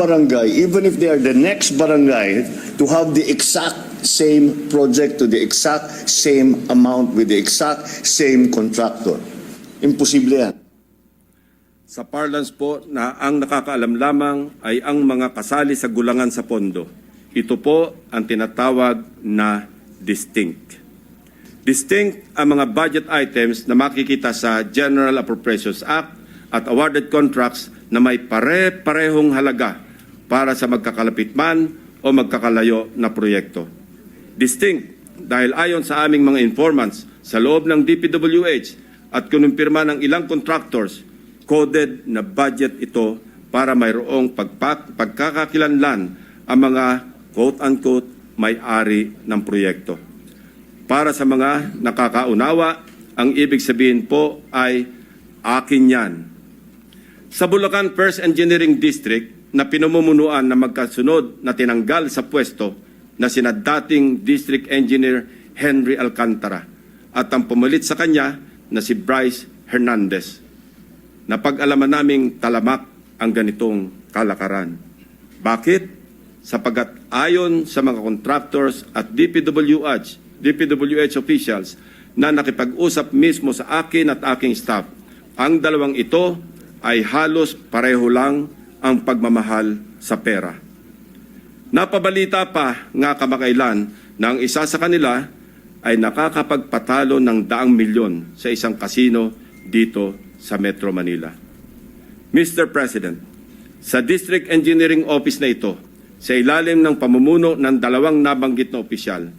barangay, even if they are the next barangay, to have the exact same project to the exact same amount with the exact same contractor. Imposible yan. Sa parlance po na ang nakakaalam lamang ay ang mga kasali sa gulangan sa pondo. Ito po ang tinatawag na distinct. Distinct ang mga budget items na makikita sa General Appropriations Act at awarded contracts na may pare-parehong halaga para sa magkakalapit man o magkakalayo na proyekto. Distinct dahil ayon sa aming mga informants sa loob ng DPWH at kinumpirma ng ilang contractors, coded na budget ito para mayroong pagpak- pagkakakilanlan ang mga quote-unquote may-ari ng proyekto. Para sa mga nakakaunawa, ang ibig sabihin po ay akin yan. Sa Bulacan First Engineering District na pinamumunuan na magkasunod na tinanggal sa pwesto na sina dating District Engineer Henry Alcantara at ang pumalit sa kanya na si Bryce Hernandez. Napag-alaman naming talamak ang ganitong kalakaran. Bakit? Sapagat ayon sa mga contractors at DPWH, DPWH officials na nakipag-usap mismo sa akin at aking staff, ang dalawang ito ay halos pareho lang ang pagmamahal sa pera. Napabalita pa nga kamakailan na ang isa sa kanila ay nakakapagpatalo ng daang milyon sa isang kasino dito sa Metro Manila. Mr. President, sa District Engineering Office na ito, sa ilalim ng pamumuno ng dalawang nabanggit na opisyal,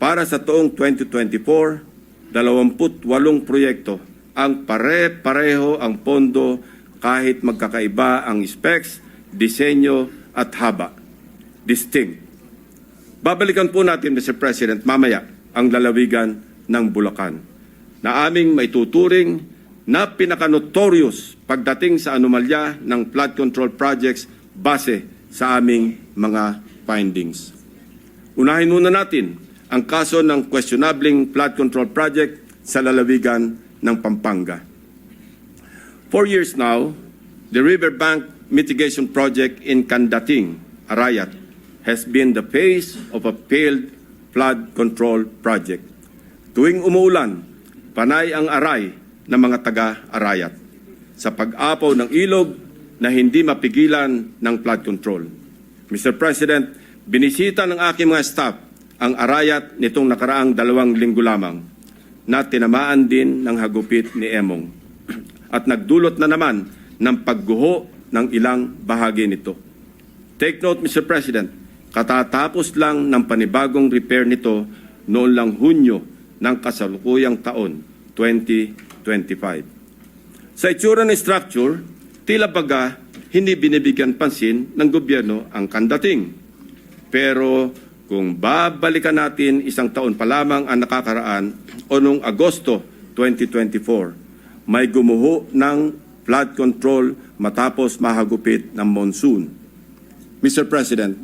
para sa toong 2024, 28 proyekto ang pare-pareho ang pondo kahit magkakaiba ang specs, disenyo at haba. Distinct. Babalikan po natin, Mr. President, mamaya ang lalawigan ng Bulacan na aming maituturing na pinaka-notorious pagdating sa anomalya ng flood control projects base sa aming mga findings. Unahin muna natin ang kaso ng questionabling flood control project sa lalawigan ng Pampanga. Four years now, the riverbank mitigation project in Candating, Arayat, has been the face of a failed flood control project. Tuwing umuulan, panay ang aray ng mga taga-Arayat sa pag-apaw ng ilog na hindi mapigilan ng flood control. Mr. President, binisita ng aking mga staff ang Arayat nitong nakaraang dalawang linggo lamang na tinamaan din ng hagupit ni Emong at nagdulot na naman ng pagguho ng ilang bahagi nito. Take note, Mr. President, katatapos lang ng panibagong repair nito noon lang Hunyo ng kasalukuyang taon, 2025. Sa itsura ng structure, tila baga hindi binibigyan pansin ng gobyerno ang kandating. Pero kung babalikan natin isang taon pa lamang ang nakakaraan o noong Agosto 2024, may gumuho ng flood control matapos mahagupit ng monsoon. Mr. President,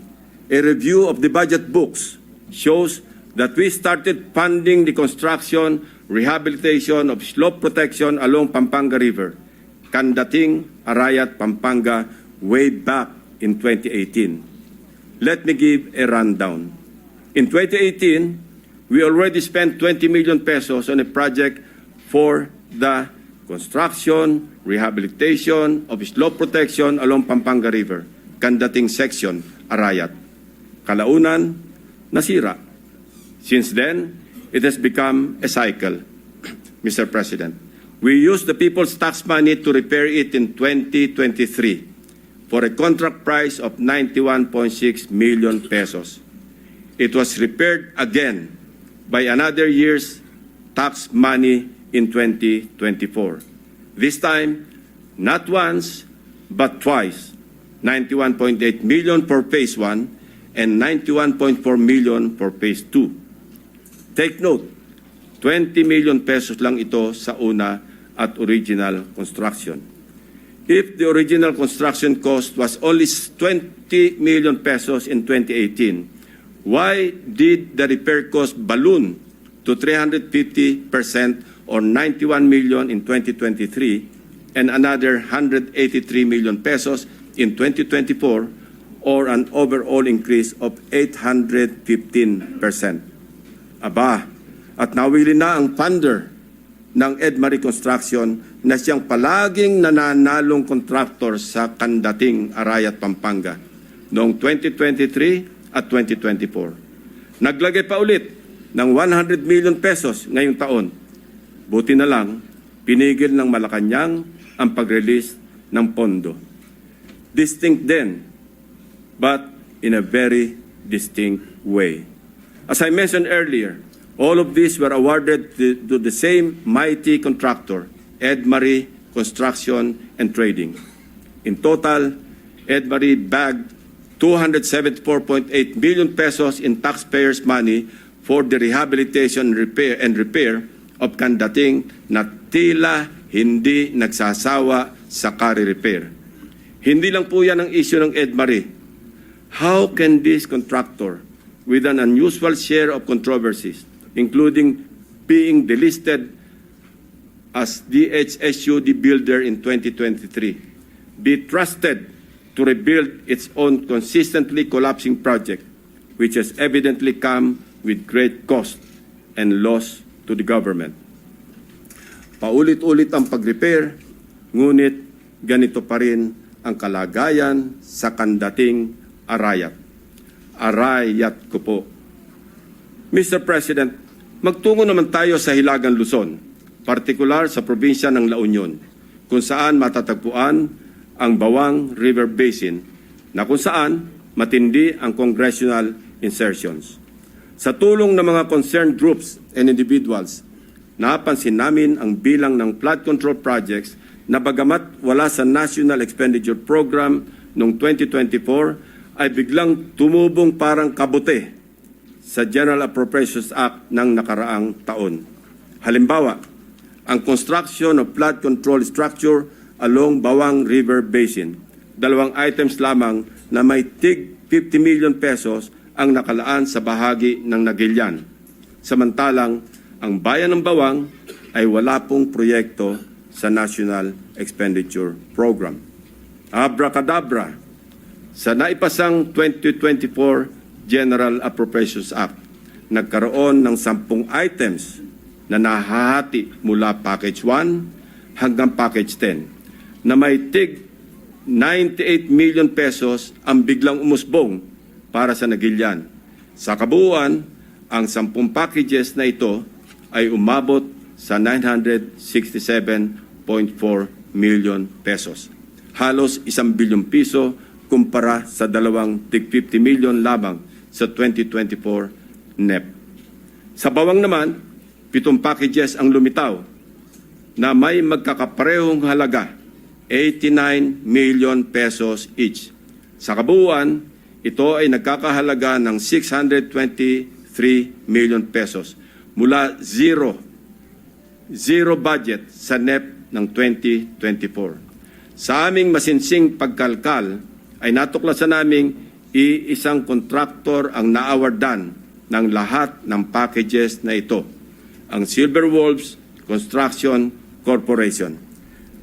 a review of the budget books shows that we started funding the construction, rehabilitation of slope protection along Pampanga River, Kandating, Arayat, Pampanga, way back in 2018. Let me give a rundown. In 2018, we already spent 20 million pesos on a project for the construction, rehabilitation of slope protection along Pampanga River, Kandating section, Arayat. Kalaunan, nasira. Since then, it has become a cycle, Mr. President. We used the people's tax money to repair it in 2023 for a contract price of 91.6 million pesos. It was repaired again by another year's tax money in 2024. This time, not once, but twice. 91.8 million for phase 1 and 91.4 million for phase 2. Take note, 20 million pesos lang ito sa una at original construction. If the original construction cost was only 20 million pesos in 2018, why did the repair cost balloon to 350% or 91 million in 2023 and another 183 million pesos in 2024 or an overall increase of 815%. Aba, at nawili na ang funder ng Edmarie Construction na siyang palaging nananalong contractor sa kandating Arayat, Pampanga noong 2023 at 2024. Naglagay pa ulit ng 100 million pesos ngayong taon. Buti na lang, pinigil ng Malacanang ang pag-release ng pondo. Distinct din, but in a very distinct way. As I mentioned earlier, all of these were awarded to, the same mighty contractor, Ed Marie Construction and Trading. In total, Ed Marie bagged 274.8 million pesos in taxpayers' money for the rehabilitation repair and repair of kandating na tila hindi nagsasawa sa kari-repair. Hindi lang po yan ang issue ng Ed Marie. How can this contractor, with an unusual share of controversies, including being delisted as DHSUD builder in 2023, be trusted to rebuild its own consistently collapsing project, which has evidently come with great cost and loss to the government? Paulit-ulit ang pag-repair, ngunit ganito pa rin ang kalagayan sa kandating Arayat. Arayat ko po. Mr. President, magtungo naman tayo sa Hilagang Luzon, partikular sa probinsya ng La Union, kung saan matatagpuan ang Bawang River Basin na kung saan matindi ang congressional insertions. Sa tulong ng mga concerned groups and individuals, napansin namin ang bilang ng flood control projects na bagamat wala sa National Expenditure Program noong 2024 ay biglang tumubong parang kabute sa General Appropriations Act ng nakaraang taon. Halimbawa, ang construction of flood control structure along Bawang River Basin. Dalawang items lamang na may tig 50 million pesos ang nakalaan sa bahagi ng Nagilian. Samantalang ang bayan ng Bawang ay wala pong proyekto sa National Expenditure Program. Abracadabra, sa naipasang 2024 General Appropriations Act, nagkaroon ng sampung items na nahahati mula Package 1 hanggang Package 10 na may tig 98 million pesos ang biglang umusbong para sa Nagilian. Sa kabuuan, ang sampung packages na ito ay umabot sa 967.4 million pesos. Halos isang bilyong piso kumpara sa dalawang tig 50 million lamang sa 2024 NEP. Sa bawang naman, pitong packages ang lumitaw na may magkakaparehong halaga 89 million pesos each. Sa kabuuan, ito ay nagkakahalaga ng 623 million pesos mula zero, zero budget sa NEP ng 2024. Sa aming masinsing pagkalkal ay natuklasan naming iisang kontraktor ang naawardan ng lahat ng packages na ito, ang Silver Wolves Construction Corporation.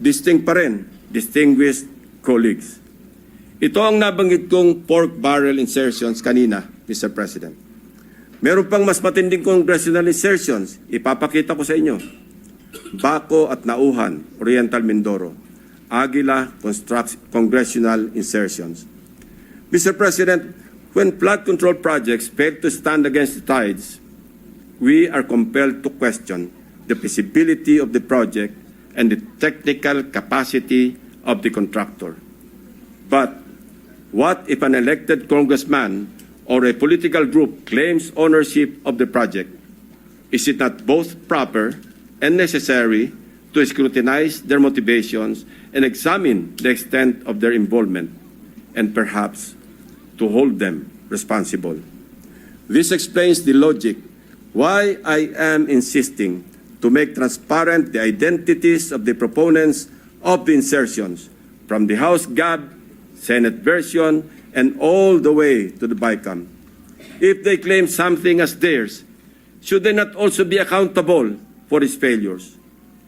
Distinct pa rin, distinguished colleagues. Ito ang nabanggit kong pork barrel insertions kanina, Mr. President. Meron pang mas matinding congressional insertions, ipapakita ko sa inyo. Baco at Nauhan, Oriental Mindoro. Aguila Construct Congressional Insertions. Mr. President, when flood control projects fail to stand against the tides, we are compelled to question the feasibility of the project and the technical capacity of the contractor. But what if an elected congressman or a political group claims ownership of the project? Is it not both proper and necessary to scrutinize their motivations and examine the extent of their involvement and perhaps to hold them responsible? This explains the logic why I am insisting to make transparent the identities of the proponents of the insertions from the House GAB, Senate version, and all the way to the BICAM. If they claim something as theirs, should they not also be accountable for its failures?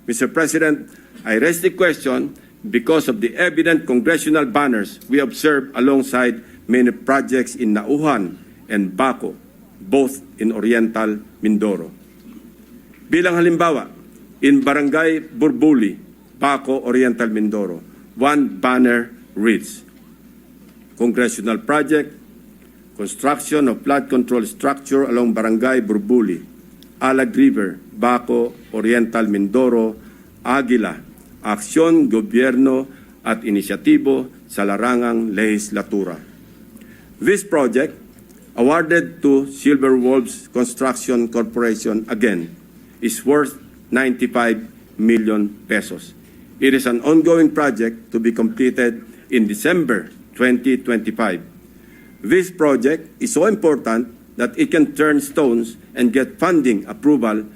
Mr. President, I raise the question because of the evident congressional banners we observe alongside many projects in Nauhan and Baco, both in Oriental Mindoro. Bilang halimbawa, in Barangay Burbuli, Baco, Oriental Mindoro, one banner reads, Congressional Project, Construction of Flood Control Structure along Barangay Burbuli, Alag River, Baco, Oriental Mindoro, Agila, Aksyon, Gobyerno at Inisyatibo sa Larangang Legislatura. This project, awarded to Silver Wolves Construction Corporation again, is worth 95 million pesos. It is an ongoing project to be completed in December 2025. This project is so important that it can turn stones and get funding approval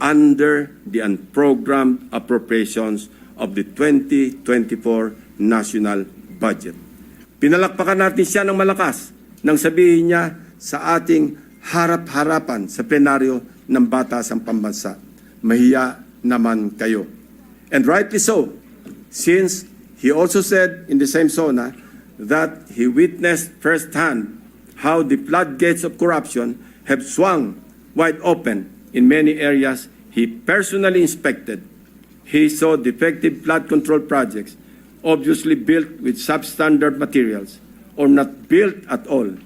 under the unprogrammed appropriations of the 2024 national budget. Pinalakpakan natin siya ng malakas nang sabihin niya sa ating harap-harapan sa plenaryo ng Batasang Pambansa. Mahiya naman kayo. And rightly so, since he also said in the same zona that he witnessed firsthand how the floodgates of corruption have swung wide open in many areas he personally inspected. He saw defective flood control projects, obviously built with substandard materials or not built at all,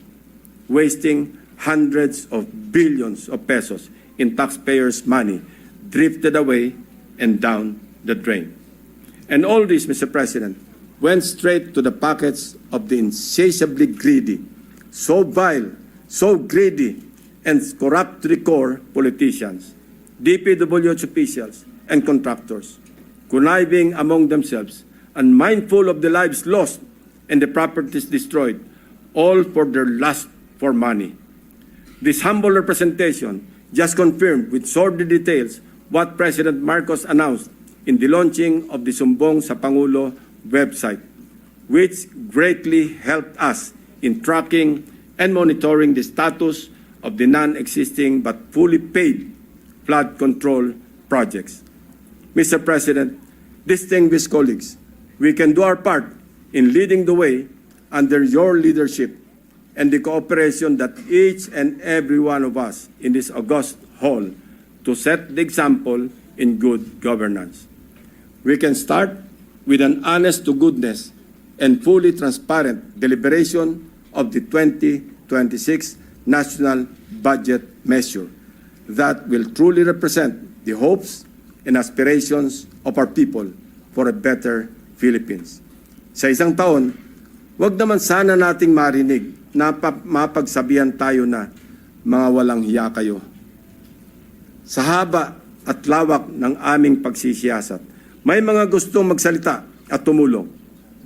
wasting hundreds of billions of pesos in taxpayers' money drifted away and down the drain. And all this, Mr. President, went straight to the pockets of the insatiably greedy, so vile, so greedy, and corruptly core politicians, DPWH officials, and contractors, conniving among themselves, unmindful of the lives lost and the properties destroyed, all for their lust for money. This humble representation just confirmed with sordid details what President Marcos announced in the launching of the Sumbong sa Pangulo website, which greatly helped us in tracking and monitoring the status of the non-existing but fully paid flood control projects. Mr. President, distinguished colleagues, we can do our part in leading the way under your leadership and the cooperation that each and every one of us in this august hall to set the example in good governance. We can start with an honest to goodness and fully transparent deliberation of the 2026 national budget measure that will truly represent the hopes and aspirations of our people for a better Philippines. Sa isang taon, wag naman sana nating marinig na pa- mapagsabihan tayo na mga walang hiya kayo. Sa haba at lawak ng aming pagsisiyasat, may mga gustong magsalita at tumulong.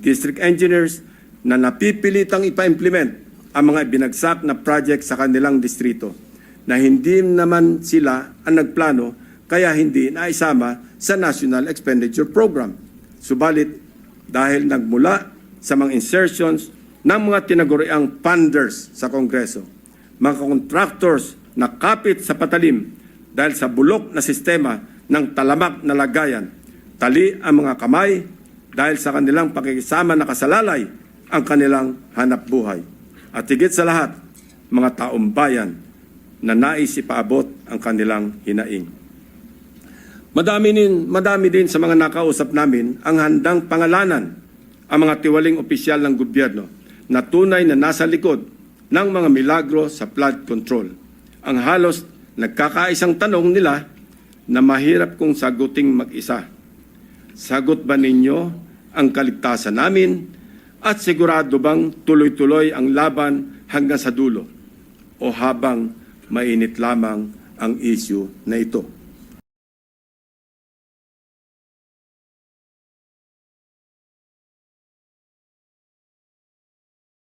District engineers na napipilitang ipa-implement ang mga binagsak na project sa kanilang distrito na hindi naman sila ang nagplano kaya hindi naisama sa National Expenditure Program. Subalit, dahil nagmula sa mga insertions ng mga tinaguriang funders sa Kongreso, mga contractors na kapit sa patalim dahil sa bulok na sistema ng talamak na lagayan, tali ang mga kamay dahil sa kanilang pakikisama na kasalalay ang kanilang hanap buhay. At higit sa lahat, mga taong bayan na nais ipaabot ang kanilang hinaing. Madami din, madami din sa mga nakausap namin ang handang pangalanan ang mga tiwaling opisyal ng gobyerno na tunay na nasa likod ng mga milagro sa flood control. Ang halos nagkakaisang tanong nila na mahirap kong saguting mag-isa. Sagot ba ninyo ang kaligtasan namin at sigurado bang tuloy-tuloy ang laban hanggang sa dulo o habang mainit lamang ang issue na ito?